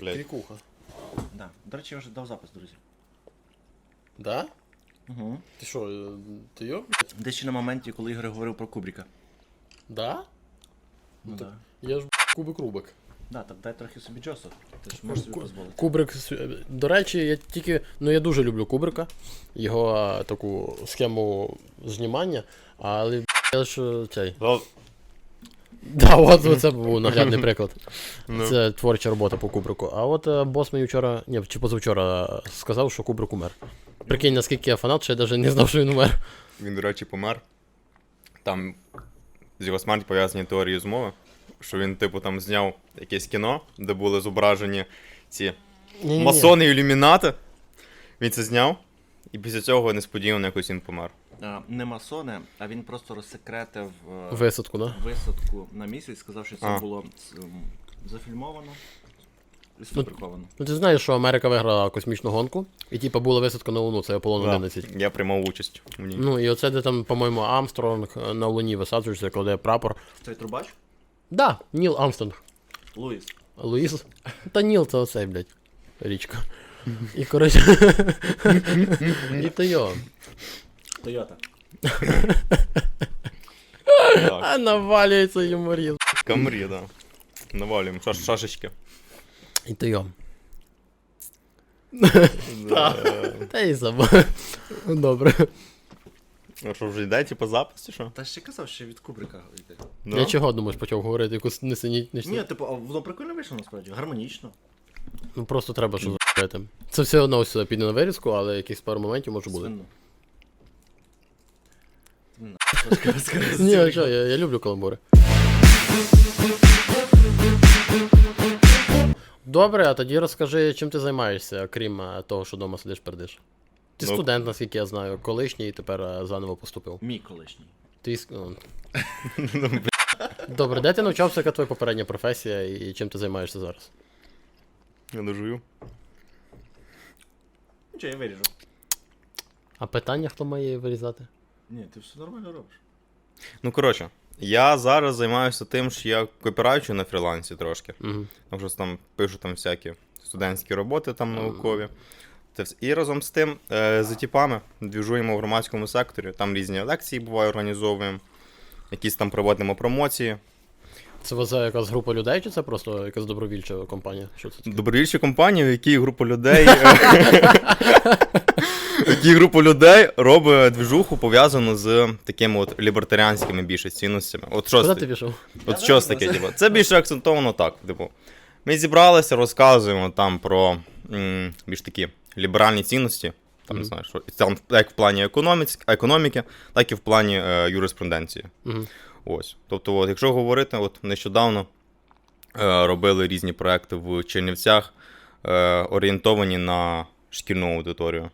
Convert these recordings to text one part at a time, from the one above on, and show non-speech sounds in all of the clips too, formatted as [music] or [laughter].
блядь. Крикуха. Да. До речі, я вже дав запис, друзі. Да? Угу. Ти що, е, ти йо? Десь ще на моменті, коли Ігор говорив про Кубріка. Да? Ну так. да. Я ж кубик Рубик. Да, так дай трохи собі Джосу. Ти ж можеш собі дозволити. Кубрик. с- До речі, я тільки. Ну я дуже люблю Кубрика. Його а, таку схему знімання, але я ж е, цей. Да, от це був наглядний приклад. Ну. Це творча робота по Кубрику. А от е, бос мені вчора, ні, чи позавчора е, сказав, що Кубрик умер. Прикинь, наскільки я фанат, що я навіть не знав, що він умер. Він, до речі, помер. Там з його смертю пов'язані теорії змови. Що він, типу, там зняв якесь кіно, де були зображені ці масони і ілюмінати. Він це зняв, і після цього несподівано якось він помер. А, не масони, а він просто розсекретив е, Висадку, да? висадку на місяць, сказав, що це А. було м, зафільмовано і сфабриковано. Ну ти знаєш, що Америка виграла космічну гонку, і типу була висадка на Луну, це Аполлон 11. Я приймав участь в ній. Ну і оце, де там, по-моєму, Амстронг е, на Луні висаджується, кладе прапор. Цей трубач? Да, Ніл Амстронг. Луїс. Луїс. Та Ніл це оцей, блядь. Річка. І коротше. [laughs] І то йо. Тойота. А навалюється юморізм. Камрі, да. Навалюємо Шаш- шашечки. І то йо. [laughs] Да. Та й забув. Добре. А що вже йде, типу, запис, чи що? Та ще казав, що від Кубрика йде. Да? Я чого думаєш, почав говорити якусь несенітність? Ні, типу, а воно прикольно вийшло насправді, гармонічно. Ну просто треба що зробити. Це все одно все піде на вирізку, але якихось пару моментів може бути. Свинно. Ну. Ні, а що, я, я люблю каламбури. Добре, а тоді розкажи, чим ти займаєшся, крім е, того, що вдома сидиш пердиш. Ти Ну. студент, наскільки я знаю, колишній і тепер е, заново поступив. Мій колишній. Ти ск- ну. [laughs] Добре, де ти навчався, яка твоя попередня професія і чим ти займаєшся зараз? Я дожую. Нічого, я виріжу. А питання хто має вирізати? Ні, ти все нормально робиш. Ну, коротше, я зараз займаюся тим, що я копірайчу на фрілансі трошки. Угу. Там щось там пишу там всякі студентські роботи там наукові. Це все. І разом з тим, е, з типами двіжуємо в громадському секторі, там різні лекції буває, організовуємо, якісь там проводимо промоції. Це вас е, якась група людей, чи це просто якась добровільча компанія? Що це таке? Добровільчі компанії, в якій група людей. [laughs] в група людей робить двіжуху пов'язану з такими от лібертаріанськими більше цінностями. От що Куди ти пішов? От щось таке, типу. Це більше акцентовано так. Типу, ми зібралися, розказуємо там про м, більш такі ліберальні цінності. Там не Мгм. знаю, що там як в плані економіці, економіки, так і в плані е, юриспруденції. Угу. Ось. Тобто, от, якщо говорити, от нещодавно е, робили різні проекти в Чернівцях, е, орієнтовані на шкільну аудиторію.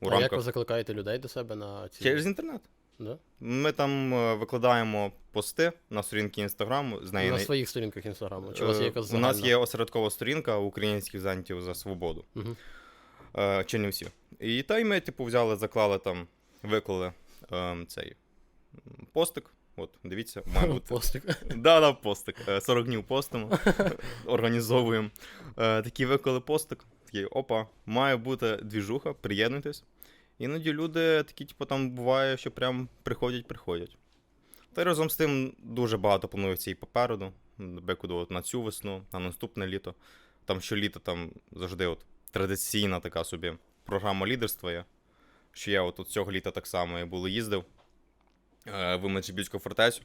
У А як ви рамках закликаєте людей до себе на ці. через інтернет. Да? Ми там е, викладаємо пости на сторінки інстаграму. З неї На не- своїх сторінках інстаграму. Чи у вас є Е, якась У нас загальна? є осередкова сторінка українських зантів за свободу. Мгм. Е, Чернівці. І та й ми, типу, взяли, заклали там, виклали ем, цей м, постик. От, дивіться, має [laughs] бути. Постик. Да, да, постик. Е, 40 днів постимо. [laughs] Організовуємо. Е, Такий виклали постик. Такий, опа, має бути двіжуха, приєднуйтесь. Іноді люди такі, типу, там буває, що прям приходять, приходять. Та й разом з тим дуже багато планується і попереду. Бекуду от на цю весну, на наступне літо. Там щоліто там завжди от традиційна така собі програма лідерства є. Що я от, от цього літа так само я було їздив е, в Меджибільську фортецю.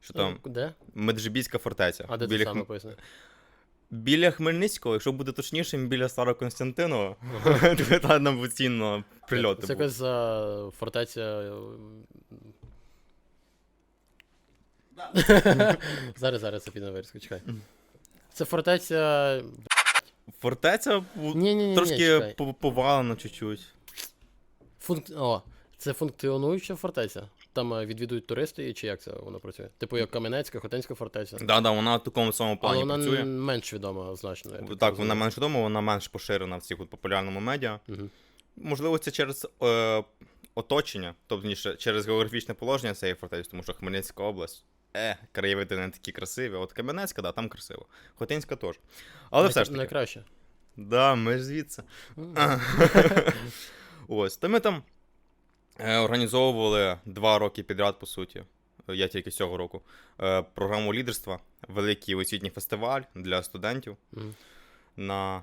Що там Де? Меджибіська фортеця. А де біля, це саме поясни? Біля Хмельницького, якщо бути точнішим, біля Староконстантинова, [laughs] там постійно прильоти. Це якась фортеця. е, [laughs] зараз, зараз це піде вирізку, чекай. Це фортеця. Фортеця трошки повалена чуть-чуть. О, це функціонуюча фортеця. Там е, відвідують туристи, чи як це воно працює? Типу як Кам'янецька, Хотинська фортеця. Да-да, вона в такому самому Але плані вона працює. менш відома значно. я Так, розумію. вона менш відома, вона менш поширена в цих от популярному медіа. Мгм. Можливо, це через е, оточення, тобто через географічне положення цієї фортеці, тому що Хмельницька область е, краєвиди не такі красиві. От Кам'янецька, да, там красиво. Хотинська теж. Але все ж таки. Найкраще. Да, ми ж звідси. [laughs] Ось, то ми там організовували два роки підряд, по суті. е, Я тільки цього року. е, Програму лідерства, великий освітній фестиваль для студентів Мгм. на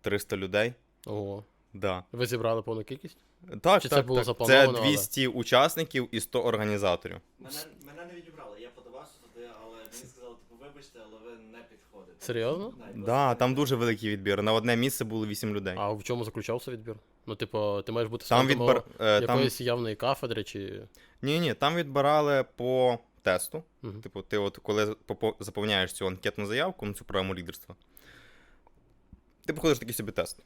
300 людей. Ого. Да. Ви зібрали повну кількість? Так, Чи це було так. заплановано, Це але- 200 учасників і 100 організаторів. Мене, мене не відібрали, я подавався туди, але мені сказали, вибачте, але ви не підходите. Серйозно? Да, там дуже великий відбір. На одне місце було 8 людей. А в чому заключався відбір? Ну, типу, ти маєш бути Там відбір... е, там... явної кафедри чи. Ні, ні, там відбирали по тесту. Мгм. Типу, ти от коли заповняєш цю анкетну заявку на цю програму лідерства, ти проходиш такий собі тест.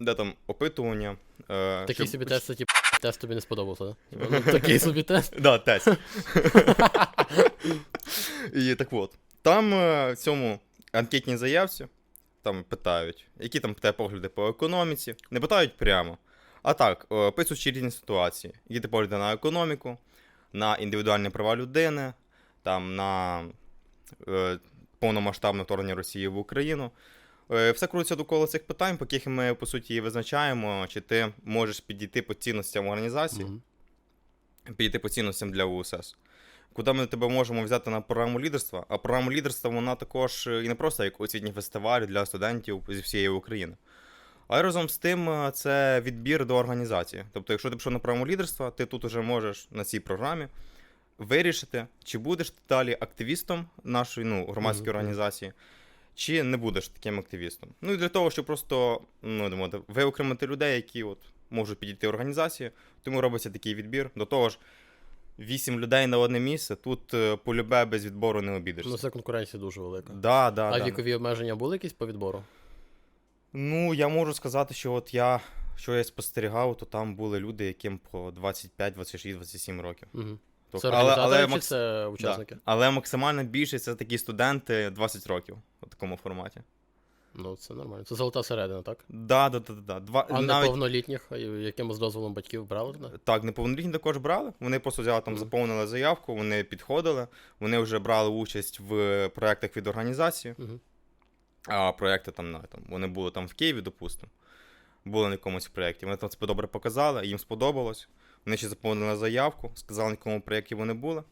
Де там опитування. Е, Такий щоб- собі тест, це типу, тест тобі не сподобався, да? [laughs] Такий собі тест. Да, тест. [laughs] [laughs] І так от. Там е, в цьому анкетній заявці там питають, які там тебе погляди по економіці. Не питають прямо. А так, е, описуючи різні ситуації. Які ти погляди на економіку, на індивідуальні права людини, там на е, повномасштабне вторгнення Росії в Україну. Е, Все крутиться довкола цих питань, по яких ми, по суті, визначаємо, чи ти можеш підійти по цінностям організації Мгм. підійти по цінностям для УСС. Куди ми тебе можемо взяти на програму лідерства? А програма лідерства вона також е, і не просто як освітній фестиваль для студентів зі всієї України. А й разом з тим е, це відбір до організації. Тобто, якщо ти пішов на програму лідерства, ти тут уже можеш на цій програмі вирішити, чи будеш ти далі активістом нашої ну, громадської Мгм, мгм. організації, чи не будеш таким активістом. Ну і для того, щоб просто ну, думаю, виокремити людей, які от можуть підійти в організацію, тому робиться такий відбір. До того ж, вісім людей на одне місце, тут е, полюбе без відбору не обідешся. Ну, це конкуренція дуже велика. Да, да, а да. вікові обмеження були якісь по відбору? Ну, я можу сказати, що от я, що я спостерігав, то там були люди, яким по 25, 26, 27 років. Угу. Тобто, Це організатори чи макс- це учасники? Да. Але максимальна більшість це такі студенти 20 років у такому форматі. Ну, це нормально. Це золота середина, так? Да, да, да, да, да. Два, А навіть, неповнолітніх, а яким з дозволом батьків брали туди? Так, неповнолітні також брали. Вони просто взяли там, заповнили заявку, вони підходили, вони вже брали участь в проєктах від організації. Угу. А проєкти там, на, там, вони були там в Києві, допустимо. Були на якомусь проєкті. Вони там це добре показали, їм сподобалось. Вони ще заповнили заявку, сказали, на якому проєкті вони були.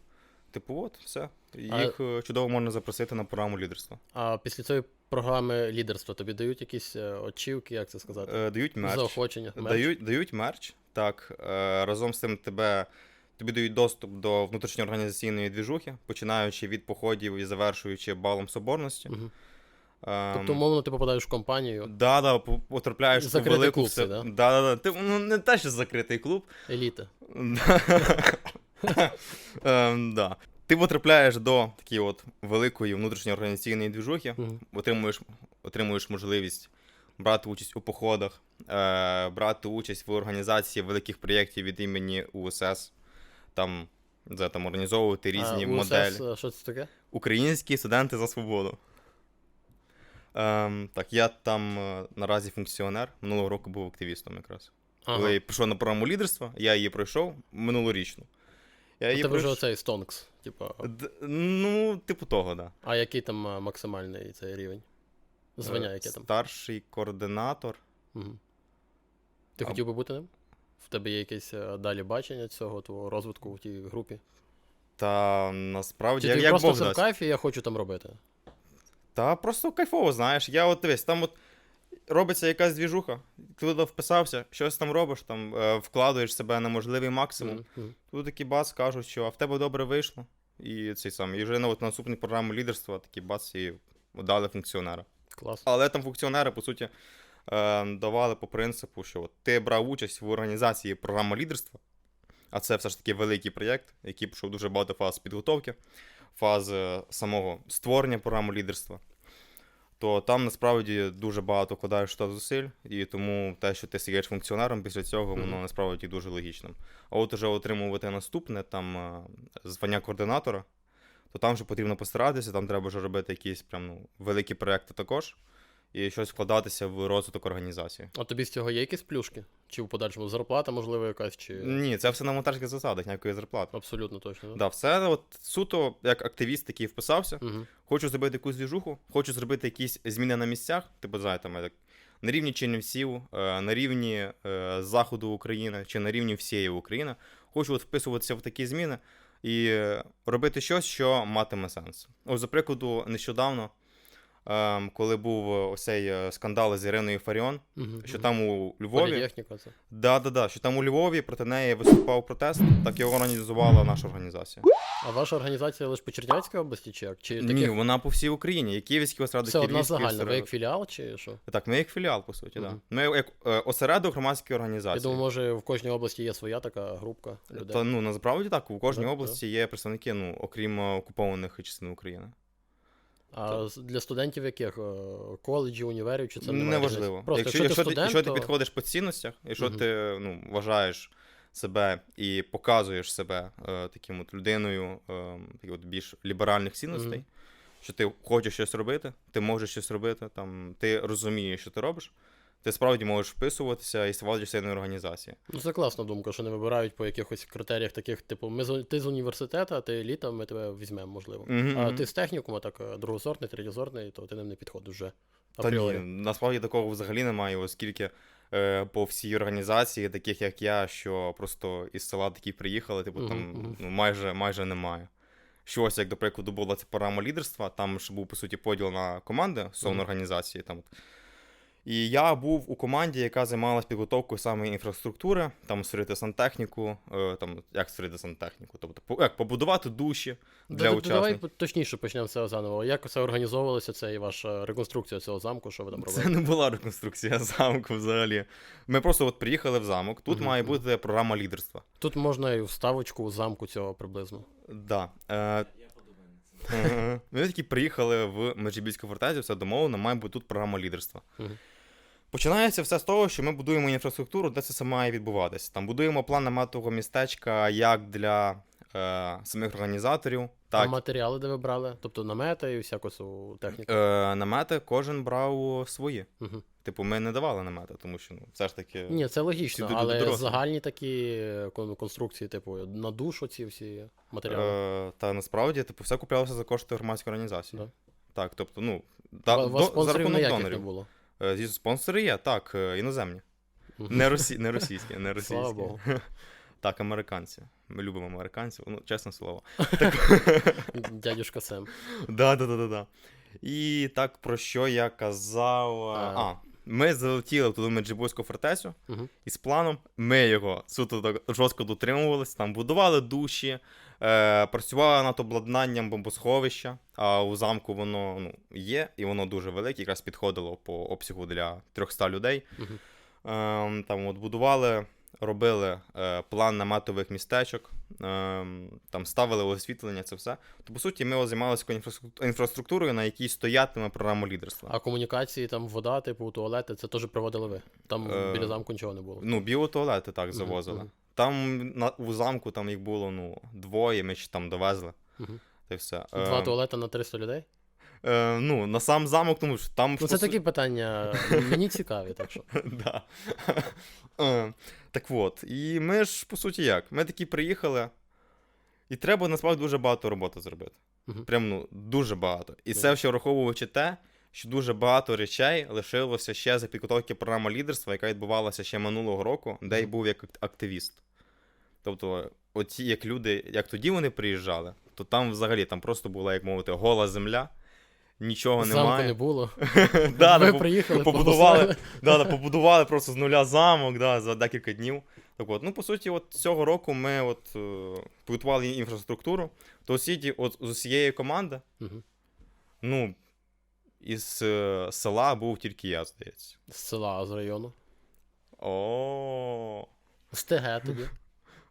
Типу, от, все. Їх е, чудово можна запросити на програму лідерства. А після цієї програми лідерства тобі дають якісь е, очівки, як це сказати? Е, дають мерч. Заохочення. мерч? Дають, дають мерч, так. Е, разом з тим тебе, тобі дають доступ до внутрішньоорганізаційної двіжухи, починаючи від походів і завершуючи балом соборності. Мгм. Ем, Тобто, умовно, ти попадаєш в компанію, Да, да, потрапляєш в велику клуб все. да? Да, да, да. Ти, ну, не те, що закритий клуб. еліта. [laughs] Ем, да. Ти потрапляєш до такої от великої внутрішньої організаційної двіжухи, Мгм. отримуєш, отримуєш можливість брати участь у походах, е, брати участь в організації великих проєктів від імені УСС, там, де, там організовувати різні а, моделі. УСС, а що це таке? Українські студенти за свободу. Ем, так, я там е, наразі функціонер. Минулого року був активістом якраз. Ага. Коли я пішов на програму лідерства, я її пройшов минулорічну. Я її тебе вже оцей стонкс, типу. Д- Ну, типу того, да. А який там максимальний цей рівень? Звання, Е, яке там? Старший координатор. Угу. Ти А- хотів би бути ним? В тебе є якесь е, далі бачення цього твого розвитку в тій групі? Та насправді, Чи як, ти як просто Бог в дасть. кайфі, я хочу там робити? Та просто кайфово, знаєш. Я от дивись, там от робиться якась двіжуха, ти вписався, щось там робиш, там е, вкладуєш себе на можливий максимум. Мгм. Тут такі бац кажуть, що а в тебе добре вийшло. І цей сам. І вже на от, наступній програмі лідерства такі бац і дали функціонера. Клас. Але там функціонери, по суті, е, давали по принципу, що от ти брав участь в організації програми лідерства, а це все ж таки великий проєкт, який пройшов дуже багато фаз підготовки, фаз е, самого створення програми лідерства. То там насправді дуже багато вкладаєш та зусиль, і тому те, що ти сидиш функціонером після цього, воно насправді дуже логічним. А от уже отримувати наступне там е, звання координатора, то там вже потрібно постаратися, там треба вже робити якісь прям ну, великі проекти також. І щось вкладатися в розвиток організації. А тобі з цього є якісь плюшки? Чи в подальшому зарплата, можливо, якась, чи. Ні, це все на монтажних засадах, ніякої зарплати. Абсолютно точно. Да? Да, все от суто як активіст, який вписався, Угу. хочу зробити якусь двіжуху, хочу зробити якісь зміни на місцях, типу, знаєте, ми так, на рівні Чернівців, е, на рівні е, Заходу України чи на рівні всієї України. Хочу от вписуватися в такі зміни і робити щось, що матиме сенс. Ось, за прикладу, нещодавно, коли був ось цей е, скандал з Іриною Фаріон, Угу. що там у Львові. Це. Да, да, да, що там у Львові проти неї виступав протест, так його організувала наша організація. А ваша організація лише по Чернівецькій області, чи як? Чи Ні, вона по всій Україні. Є Київський осередок, Це одна загальна, ви як філіал, чи що? Так, ми як філіал, по суті, так. Мгм. Да. Ми як е, осередок громадської Я думаю, може в кожній області є своя така групка людей. Та ну насправді так, у кожній Да, області є представники, ну, окрім е, окупованих частин України. А для студентів яких? Е, Коледжів, універів, чи це Неважливо. Просто якщо, якщо, якщо, ти студент, якщо ти то... підходиш по цінностях, якщо Мгм. ти ну, вважаєш себе і показуєш себе е, таким от людиною е, таких от більш ліберальних цінностей, Мгм. що ти хочеш щось робити, ти можеш щось робити, там, ти розумієш, що ти робиш, ти справді можеш вписуватися і ставати частиною організації. Ну, це класна думка, що не вибирають по якихось критеріях таких, типу, ми з, ти з університету, ти еліта, ми тебе візьмемо, можливо. Мгм, А ти з технікума, так е, другосортний, третєсортний, то ти ним не підходиш вже. Та ні, насправді такого взагалі немає, оскільки е, по всій організації, таких як я, що просто із села такі приїхали, типу там мгм. ну, майже, майже немає. Щось, як, до прикладу, була ця програма лідерства, там ж був, по суті, поділ на команди стосовно Мгм. організації. Там. І я був у команді, яка займалась підготовкою саме інфраструктури, там створити сантехніку, е, там, як створити сантехніку, тобто як побудувати душі для Давай- учасників. Давай точніше почнемо все заново. Як це організовувалося, це і ваша реконструкція цього замку, що ви там Це не була реконструкція [laughs] замку взагалі. Ми просто от приїхали в замок. Тут Мгм, має бути програма лідерства. Тут можна і вставочку у замку цього приблизно. Да. Е. [laughs] Ми такі приїхали в Межибільську фортецю, все домовлено, має бути тут програма лідерства. Мгм. Починається все з того, що ми будуємо інфраструктуру, де це все має відбуватись. Там будуємо план наметового містечка як для е, самих організаторів, А матеріали, де ви брали? Тобто намети і всяку техніку. е, намети кожен брав свої. Угу. Типу, ми не давали намети, тому що ну, все ж таки. Ні, це логічно, всі але дорослі. загальні такі е, конструкції, типу, на душ оці всі матеріали. Е, та насправді, типу, все куплялося за кошти громадської організації. Да. Так, тобто, ну, да, вас до, за рахунок ніяких не донорів. було. Е, Зі спонсори є, так, е, іноземні. Не, росі... не російські, не [laughs] російські. Слава Богу. [laughs] Так, американці. Ми любимо американців, ну, чесне слово. [laughs] Дядюшка Сем. Да, да, да, да, да. І так, про що я казав. А, ми залетіли туди в Меджибойську фортецю, і з планом ми його суто так жорстко дотримувалися, там будували душі, е, працювали над обладнанням бомбосховища, а у замку воно ну, є, і воно дуже велике, якраз підходило по обсягу для 300 людей. Мгм. Ем, там от будували, робили е, план наметових містечок, ем, там ставили освітлення, це все. То по суті, ми займалися інфраструктурою, на якій стоятиме програма лідерства. А комунікації, там вода, типу, туалети, це теж проводили ви. Там Е, біля замку нічого не було. Ну, біотуалети так завозили. мгм. Там на, у замку там їх було ну, двоє, ми ще там довезли. Мгм. Та й все. Два Е, туалети на 300 людей? е, ну, на сам замок, тому що там. Ну, це такі питання [laughs] мені цікаві, так що. да. Е, так от, і ми ж, по суті, як? Ми такі приїхали, і треба насправді дуже багато роботи зробити. Мгм. Прям ну, дуже багато. І Ну. це ще враховуючи те, що дуже багато речей лишилося ще за підготовки програми лідерства, яка відбувалася ще минулого року, де Мгм. був як активіст. Тобто, оті, як люди, як тоді вони приїжджали, то там взагалі там просто була, як мовити, гола земля, нічого Замку немає. не було. [laughs] Да, ви да, приїхали, побудували, да, да, побудували просто з нуля замок да, за декілька днів. Так от, ну, по суті, от цього року ми от, е, побудували інфраструктуру. То осіді, от з усієї команди, Мгм. ну, із е, села був тільки я, здається. З села, а з району. О, З ТГ тоді.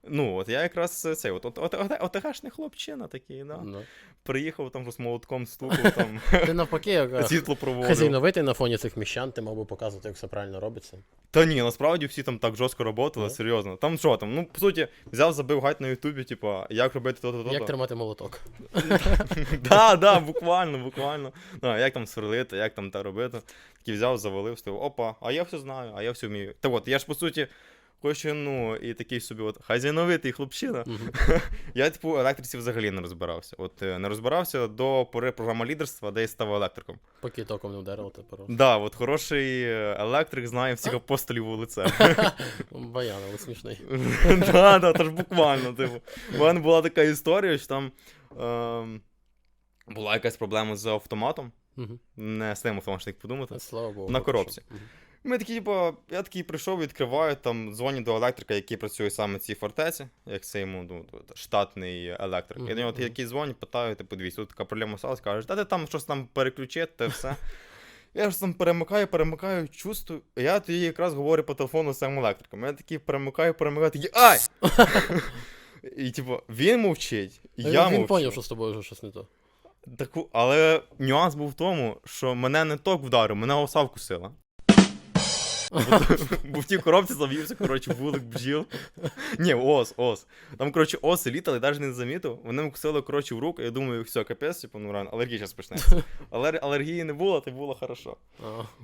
Ну, от я якраз е, цей, от, от, от, от, отегашний хлопчина такий, да. Ну. Приїхав там з молотком стукав, [laughs] там Ти навпаки, як світло проводив. хазійновитий на фоні цих міщан, ти мав би показувати, як все правильно робиться. Та ні, насправді всі там так жорстко работали, Ну. серйозно. Там що там? Ну, по суті, взяв, забив гайд на Ютубі, типа, як робити то-то, то-то. Як тримати молоток? [laughs] Да, да, буквально, буквально. Да, як там сверлити, як там те робити. Такий взяв, завалив, став, опа, а я все знаю, а я все вмію. Та от, я ж по суті. Хочу, ну, і такий собі от хазяйновитий хлопчина. Мгм. [laughs] Я, типу, електриці взагалі не розбирався. От е, не розбирався до пори програми лідерства, де я став електриком. Поки током не вдарило, тепер. Да, от хороший е, електрик знає всіх апостолів у лице. [laughs] Баян, але смішний. [laughs] Да, да, то ж буквально, типу. У мене була така історія, що там ем, була якась проблема з автоматом. Не з тим автоматом, що так подумати. Слава Богу. На коробці. Ми такі, типу, я такий прийшов, відкриваю, там дзвоню до електрика, який працює саме в цій фортеці, як це йому ну, штатний електрик. Я Мгм, до нього який дзвоню, питаю, типу, дивіться, тут така проблема сталася, каже, та ти там щось там переключити, та все. [laughs] Я ж там перемикаю, перемикаю, чувствую. Я тоді якраз говорю по телефону з цим електриком. Я такий перемикаю, перемикаю, такий ай! [laughs] І типу, він мовчить, і Він- я Він мовчу. поняв, що з тобою вже щось не то. Таку, але нюанс був в тому, що мене не ток вдарив, мене оса вкусила. Бо, в тій коробці завівся, коротше, вулик бджіл. Ні, ос, ос. Там, коротше, оси літали, навіть не замітив. Вони вкусили, коротше, в руку. Я думаю, все, капець, типу, ну реально, алергія зараз почнеться. Але алергії не було, то було хорошо.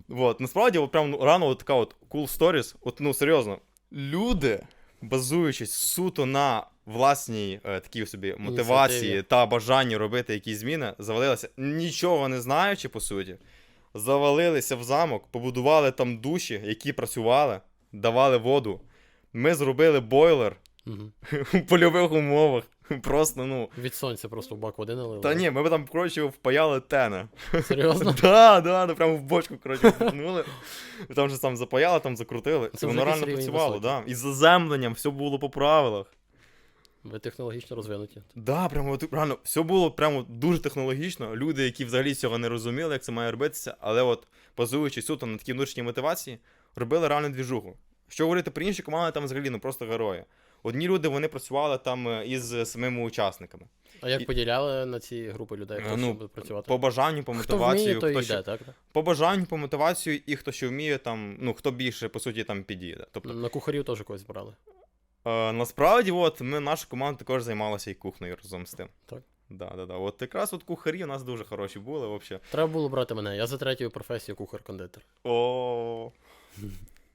Вот, насправді, от прям ну, рано от така от cool stories. От, ну, серйозно, люди, базуючись суто на власній е, такій собі мотивації Ініціативі. та бажанні робити якісь зміни, завалилися, нічого не знаючи, по суті, завалилися в замок, побудували там душі, які працювали, давали воду. Ми зробили бойлер мгм. [laughs] у польових умовах. Просто, ну. Від сонця просто в бак води налили. Та ні, ми там, коротше, впаяли тена. Серйозно? [laughs] Да, да, да, прямо в бочку, коротше, впихнули. Там же там запаяли, там закрутили. Це і воно реально працювало, да. І з заземленням все було по правилах. Ви технологічно розвинуті. Да, прямо от, реально, все було прямо дуже технологічно. Люди, які взагалі цього не розуміли, як це має робитися, але от, базуючись суто на такій внутрішній мотивації, робили реально двіжуху. Що говорити про інші команди, там взагалі ну просто герої. Одні люди вони працювали там е, із самими учасниками. А як І- поділяли на ці групи людей, хто Е, ну, буде працювати? По бажанню, по Хто мотивації, вміє, то хто що- йде, так? по бажанню, по мотивацію, і хто що вміє, там, ну хто більше, по суті, там підійде. Тобто, На кухарів теж когось брали. Е, насправді, от ми, наша команда також займалася і кухнею разом з тим. Так. Да, да, да. От якраз от кухарі у нас дуже хороші були, взагалі. Треба було брати мене. Я за третьою професією кухар-кондитер. О. [laughs]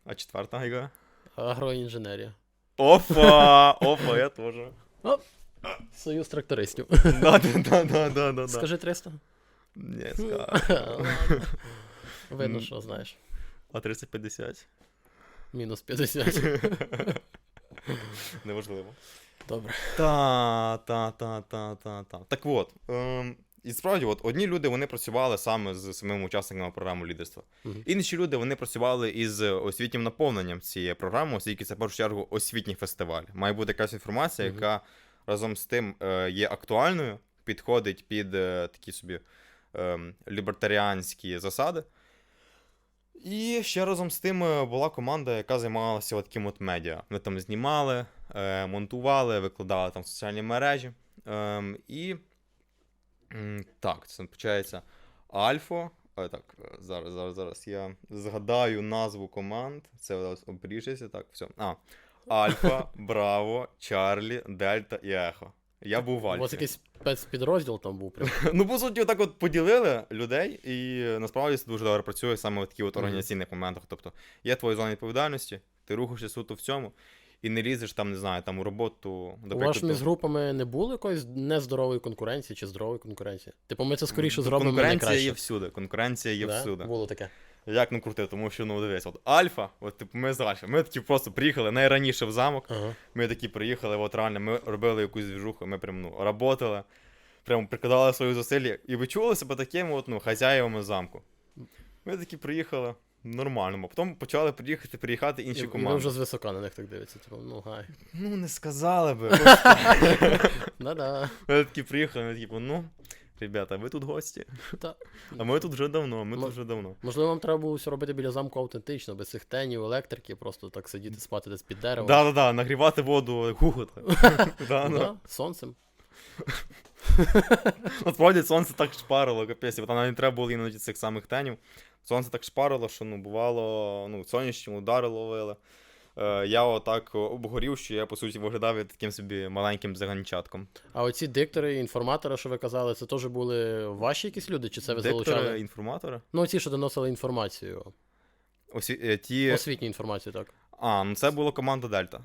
А четверта яка? Агроінженерія. Опа! [laughs] Опа, я теж. Союз трактористів. Да, да, да, да, да. Скажи 300. Ні, скажу. Видно, що знаєш. А 350? Мінус 50. [laughs] [laughs] Неважливо. Добре. Та, та, та, та, та, та. Так от. Ем, і справді, от, одні люди вони працювали саме з самими учасниками програми лідерства. Мгм. Інші люди вони працювали із освітнім наповненням цієї програми, оскільки це в першу чергу освітній фестиваль. Має бути якась інформація, Мгм. яка разом з тим е, є актуальною, підходить під е, такі собі е, лібертаріанські засади. І ще разом з тим е, була команда, яка займалася от таким от медіа. Вони там знімали, е, монтували, викладали там в соціальні мережі. Ем, і так, це виходить Альфо. А, так, е, зараз, зараз, зараз я згадаю назву команд. Це обріжеться, так, все. А. Альфа, [laughs] Браво, Чарлі, Дельта і Ехо. Я був в У вас якийсь спецпідрозділ там був прям. [laughs] Ну, по суті, так от поділили людей, і насправді це дуже добре працює саме в таких от Мгм. організаційних моментах. Тобто є твоя зона відповідальності, ти рухаєшся суто в цьому, і не лізеш там, не знаю, там у роботу. У вас між групами не було якоїсь нездорової конкуренції чи здорової конкуренції? Типу, ми це скоріше зробимо Конкуренція найкраще. є всюди. Конкуренція є Да? всюди. Було таке. Як не крути, тому що ну дивись, от Альфа, от типу ми з Альфа. Ми такі просто приїхали найраніше в замок. Ага. Ми такі приїхали, от реально, ми робили якусь двіжуху, ми прям ну, работали, прям прикладали свої зусилля і відчули себе такими от, ну, хазяївами замку. Ми такі приїхали нормально, потім почали приїхати, приїхати І, інші і ви команди. вже звисока на них так дивиться. Типу, ну гай. Ну, не сказали би. [laughs] Ми такі приїхали, ми такі, ну, ребята, ви тут гості. Та... А ми тут вже давно, ми Мо- тут вже давно. Можливо, вам треба було все робити біля замку автентично, без цих тенів, електрики, просто так сидіти, спати десь під деревом. Да-да-да, нагрівати воду гугота. [laughs] Да, Ну, да. да, сонцем. [laughs] Насправді сонце так шпарило, капець, бо там навіть не треба було іноді цих самих тенів. Сонце так шпарило, що ну, бувало, ну, сонячні удари ловили. Е, я отак обгорів, що я, по суті, виглядав таким собі маленьким заганчатком. А оці диктори, інформатори, що ви казали, це теж були ваші якісь люди, чи це ви Диктори, залучали? інформатори. Ну, ці, що доносили інформацію. Осві... е, ті... Освітню інформацію, так. А, ну це була команда Дельта.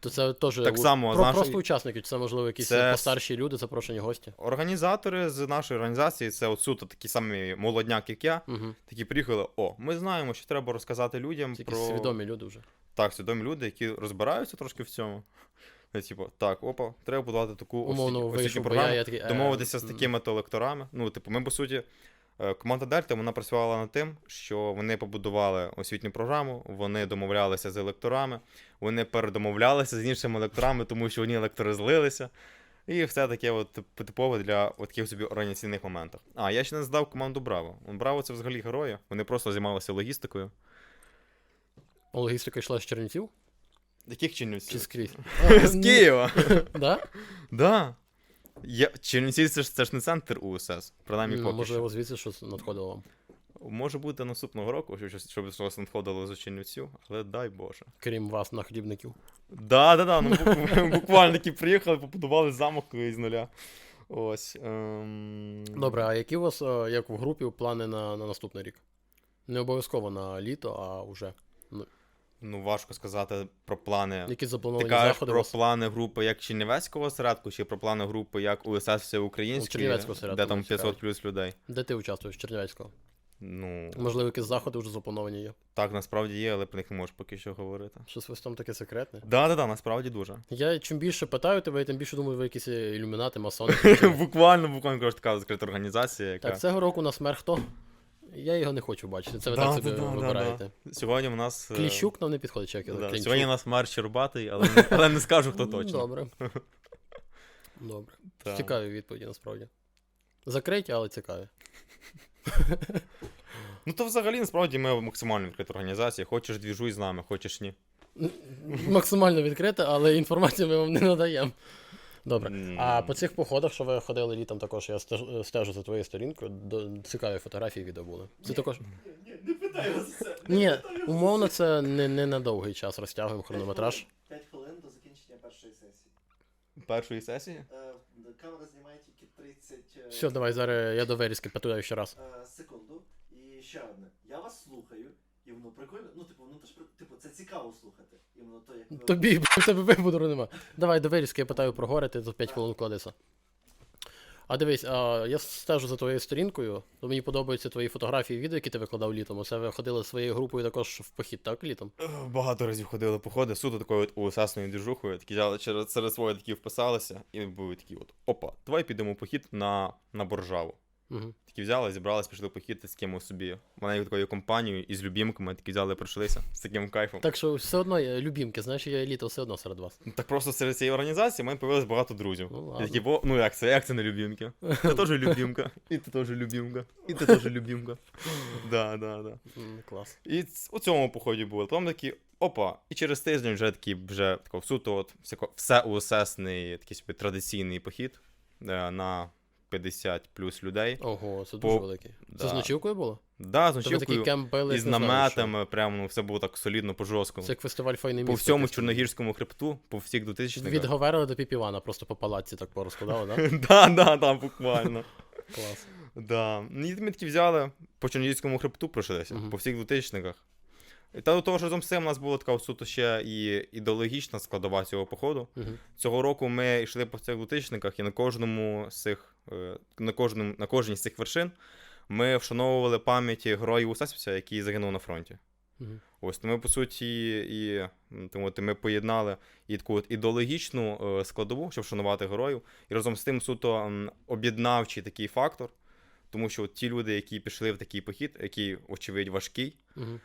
То це теж Так само, про, знаєш, просто учасники, це можливо якісь це- постарші люди, запрошені гості. Організатори з нашої організації, це от суто такі самі молодняк, як я, Угу. такі приїхали. О, ми знаємо, що треба розказати людям Це про свідомі люди вже. так, свідомі люди, які розбираються трошки в цьому. Е, Типу, так, опа, треба будувати таку Умовно освітню- програму, я, я такий, е, домовитися з такими то лекторами. Ну, типу, ми, по суті, е, команда Дельта вона працювала над тим, що вони побудували освітню програму, вони домовлялися з лекторами, вони передомовлялися з іншими лекторами, тому що одні лектори злилися. І все таке от типове для от таких собі організаційних моментів. А, я ще не здав команду Браво. Браво це взагалі герої. Вони просто займалися логістикою. Логістика йшла з Чернівців? Яких Чи скрізь? З Києва. [laughs] [laughs] Да? Да. Я... Чернівці це ж, це ж не центр УСС, принаймні Ну, поки можливо, звідси щось надходило вам. Може бути наступного року, щоб щось, щоб щось надходило з Чернівців, але дай Боже. Крім вас, на хлібників. Да, да, да. Ну, буквально такі приїхали, побудували замок із нуля. Ось. Ем... Добре, а які у вас, е, як в групі, плани на, на наступний рік? Не обов'язково на літо, а вже. Ну, важко сказати про плани. Які Ти заплановані кажеш заходи у про вас? плани групи як Чернівецького осередку, чи про плани групи як УСС Ну, Всеукраїнської, Чернівецького осередку де там мене 500 цікавить. плюс людей. Де ти участвуєш? Чернівецького? Ну, Можливо, якісь заходи вже заплановані є. так насправді є, але про них не можу поки що говорити. Щось ось там таке секретне. Да, да, да, насправді дуже. Я чим більше питаю тебе, тим більше думаю, ви якісь ілюмінати, масони. [laughs] буквально, буквально кажу, така закрита організація, яка. Так, цього року у нас мер хто? Я його не хочу бачити. Це ви Да, так собі да, да, да, вибираєте. Сьогодні в нас. е, Кліщук нам не підходить, як? Да, сьогодні у нас мер Щербатий, але, не- але не скажу, хто Ну, точно. Добре. [laughs] Добре. Так. Цікаві відповіді насправді. Закриті, але цікаві. Ну то взагалі насправді ми максимально відкрита організація. Хочеш двіжуй з нами, хочеш ні. Максимально відкрите, але інформацію ми вам не надаємо. Добре. А по цих походах, що ви ходили літом, також я стеж- стежу за твоєю сторінкою. до- Цікаві фотографії відео були. Це також. Ні, не питай вас це. Ні, умовно, це не, не на довгий час розтягуємо хронометраж. 5 хвилин до закінчення першої сесії. Першої сесії? Е, камера знімає тільки 30 е, Все, давай зараз я до вирізки питаю ще раз. е, секунду. І ще одне. Я вас слухаю, і воно прикольно. Ну, типу, воно теж типу, це цікаво слухати. І воно то як Тобі, бо в тебе вибору нема. Давай до вирізки, я питаю про гори, ти за 5 хвилин вкладися. А дивись, а, я стежу за твоєю сторінкою, то мені подобаються твої фотографії і відео, які ти викладав літом. Оце ви ходили своєю групою також в похід, так, літом? Е, Багато разів ходили походи, суто такою от УССною двіжухою, такі взяли через серед своє такі вписалися, і були такі от опа, давай підемо в похід на, на Боржаву. Угу. Такі взяли, зібрались, пішли в похід з кимось собі. Маленькою такою компанією із любімками, такі взяли, пройшлися з таким кайфом. Так що все одно є любімки, знаєш, я літо все одно серед вас. Ну, Так просто серед цієї організації в мене появилось багато друзів. Ну, і такі, «Бо, ну як це, як це не любімки? Ти теж любімка, [laughs] і ти теж любімка, і ти теж любімка. [laughs] Да, да, да. Клас. І у цьому поході було. Потім такі, опа, і через тиждень вже такий вже тако, суто от всяко, все УССний такий собі традиційний похід е, на 50 плюс людей. Ого, це По- дуже великий. Це Да. з ночівкою було? Да, з ночівкою, били, із наметами, прямо ну, все було так солідно по жорсткому. Це як фестиваль файний По всьому. Чорногірському хребту, по всіх 2000 Від Говерли до Піпівана, просто по палаці так порозкладали, так? [laughs] Да, да, да, буквально. Клас. Да. Ну, І ми такі взяли по Чорногірському хребту пройшлися, по всіх 2000-никах. Та до того ж разом з цим у нас була така суто ще і ідеологічна складова цього походу. Угу. Цього року ми йшли по цих двотичниках, і на кожному з цих, е, на, кожному, на кожній з цих вершин ми вшановували пам'яті героїв Усесвця, який загинув на фронті. Угу. Ось то ми, по суті, і тому ми поєднали і таку от ідеологічну е, складову, щоб вшанувати героїв, і разом з тим суто об'єднавчий такий фактор. Тому що от ті люди, які пішли в такий похід, який, очевидь, важкий, Угу.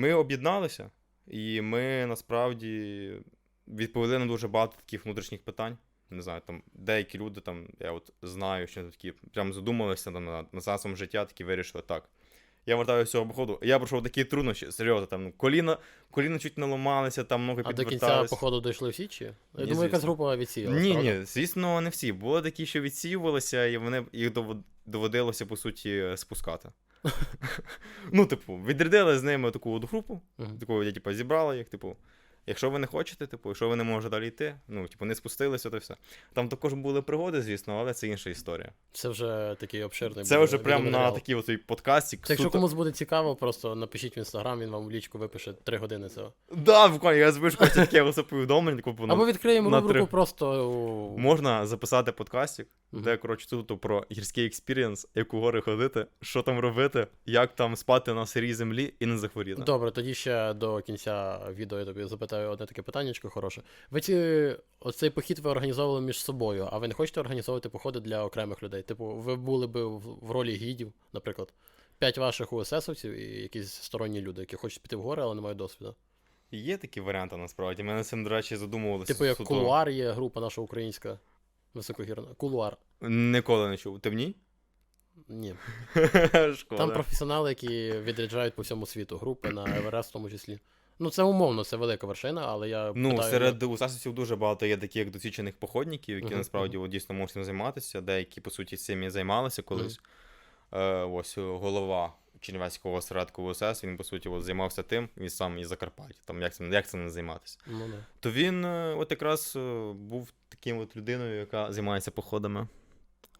Ми об'єдналися, і ми насправді відповіли на дуже багато таких внутрішніх питань. не знаю, там деякі люди там, я от знаю, що такі прям задумалися там над, сенсом життя, такі вирішили так. Я вертаюся з цього походу. Я пройшов такі труднощі, серйозно, там коліна, коліна чуть не ламалися, там ноги А до кінця походу дійшли всі чи? Я Ні, думаю, якась група відсіялась. Ні, правда? ні, звісно, не всі. Були такі, що відсіювалися, і вони їх доводилося, по суті, спускати. Ну, типу, відрядили з ними таку от групу, Мгм. таку, я, типу, зібрали їх, типу. Якщо ви не хочете, типу, якщо ви не можете далі йти, ну, типу, не спустилися, то все. Там також були пригоди, звісно, але це інша історія. Це вже такий обширний. Це вже прямо на такий от той подкастик. Це якщо комусь буде цікаво, просто напишіть в інстаграм, він вам в лічку випише 3 години цього. Да, буквально, я щось таке повідомлення, ну, Або відкриємо рубрику просто. Можна записати подкастик, де, коротше, тут про гірський експірієнс, як у гори ходити, що там робити, як там спати на сирій землі і не захворіти. Добре, тоді ще до кінця відео я тобі запитаю одне таке питаннячко хороше. Ви ці оцей похід ви організовували між собою, а ви не хочете організовувати походи для окремих людей? Типу, ви були б в, в ролі гідів, наприклад, п'ять ваших УССовців і якісь сторонні люди, які хочуть піти в гори, але не мають досвіду. Є такі варіанти насправді. Над цим, до речі, задумувалися. Типу, як суто. кулуар є група наша українська. Високогірна. Кулуар. Ніколи не чув. Ти в ній? Ні. [laughs] Шкода. Там професіонали, які відряджають по всьому світу, групи на Еверест в тому числі. Ну, це умовно, це велика вершина, але я. Ну, питаю, серед усасівців дуже багато є таких досвідчених походників, які Мгм, насправді от, дійсно можуть цим займатися. Деякі, по суті, цим і займалися колись. Е, ось е, голова Чернівецького осередку УСС, він, по суті, от, займався тим, він сам із Закарпаття. Там як цим, як цим не займатися. Ну, да. То він е, от якраз е, був таким от людиною, яка займається походами.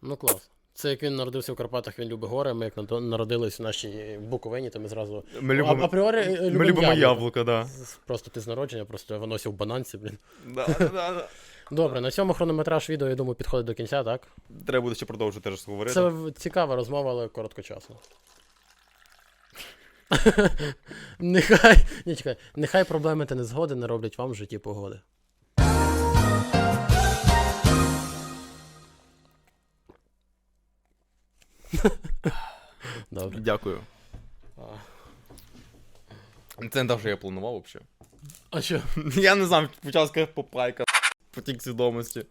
ну клас. Це як він народився в Карпатах, він любить гори. Ми як народились в нашій Буковині, то ми зразу. Ми А- любимо, апріорі, ми любимо яблуко, да. Просто ти з народження, просто виносив бананці, блін. Да, да, да. [laughs] Добре, на цьому хронометраж відео, я думаю, підходить до кінця, так? Треба буде ще продовжити теж говорити. Це в- цікава розмова, але короткочасна. [laughs] [laughs] нехай. Ні, чекай, нехай проблеми та незгоди не роблять вам в житті погоди. [laughs] Добре. Дякую. Це не те, що я планував взагалі. А що? [laughs] Я не знаю, почав сказати попайка, потік свідомості.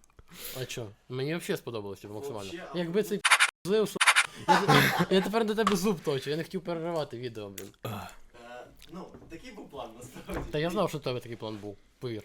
А що? Мені взагалі сподобалося типу, максимально. Якби цей злив, що. Я, [laughs] я тепер до тебе зуб точу, я не хотів переривати відео, блін. Е, ну, такий був план насправді. Та я знав, що в тебе такий план був, повір.